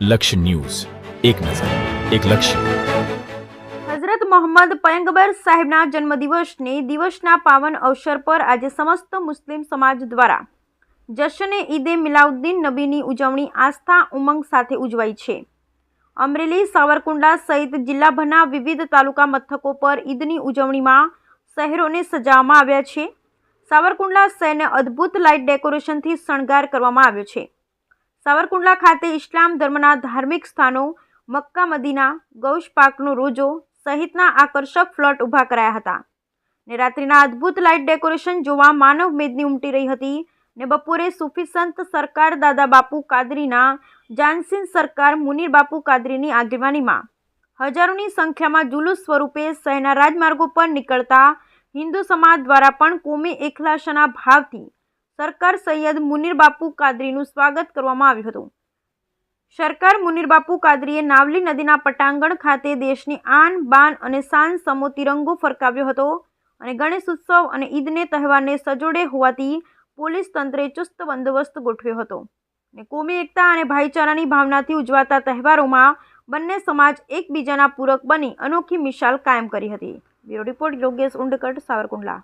લક્ષ્ય ન્યૂઝ. એક નજર, એક લક્ષ્ય. હઝરત મોહમ્મદ પયંગબર સાહેબના જન્મદિવસને દિવસના પાવન અવસર પર આજે સમસ્ત મુસ્લિમ સમાજ દ્વારા જશ્ન ઈદે મિલાઉદ્દીન નબીની ઉજવણી આસ્થા ઉમંગ સાથે ઉજવાઈ છે. અમરેલી, સાવરકુંડલા સહિત જિલ્લાભરના વિવિધ તાલુકા મથકો પર ઈદની ઉજવણીમાં શહેરોને સજાવવામાં આવ્યા છે. સાવરકુંડલા શહેરને અદ્ભુત લાઇટ ડેકોરેશનથી શણગાર કરવામાં આવ્યો છે. સાવરકુંડલા ખાતે ઇસ્લામ ધર્મના ધાર્મિક સ્થાનો, મક્કા મદીના, ગૌશ પાકનો રોજો સહિતના આકર્ષક ફ્લોટ ઊભા કરાયા હતા. ને રાત્રિના અદ્ભુત લાઇટ ડેકોરેશન જોવા માનવ મેદની ઉમટી રહી હતી ને બપોરે સૂફી સંત સરકાર દાદા બાપુ કાદરીના જાનસીન સરકાર મુનીર બાપુ કાદરીની આગેવાનીમાં. હજારોની સંખ્યામાં જુલુસ સ્વરૂપે શહેરના રાજમાર્ગો પર નીકળતા હિન્દુ સમાજ દ્વારા પણ કોમી એકલાશાના ભાવથી સરકાર સૈયદ મુનીર બાપુ કાદરીનું સ્વાગત કરવામાં આવ્યું હતું. સરકાર મુનીર બાપુ કાદરીએ નાવલી નદીના પટાંગણ ખાતે દેશની આન, બાન અને શાન સમો તિરંગો ફરકાવ્યો હતો અને ગણેશ ઉત્સવ અને ઈદને તહેવારને સજોડે હોવાથી પોલીસ તંત્રે ચુસ્ત બંદોબસ્ત ગોઠવ્યો હતો. અને કોમી એકતા અને ભાઈચારાની ભાવનાથી ઉજવાતા તહેવારોમાં બંને સમાજ એકબીજાના પૂરક બની અનોખી મિશાલ કાયમ કરી હતી. Bureau report Yogesh Undkat, Savarkundla.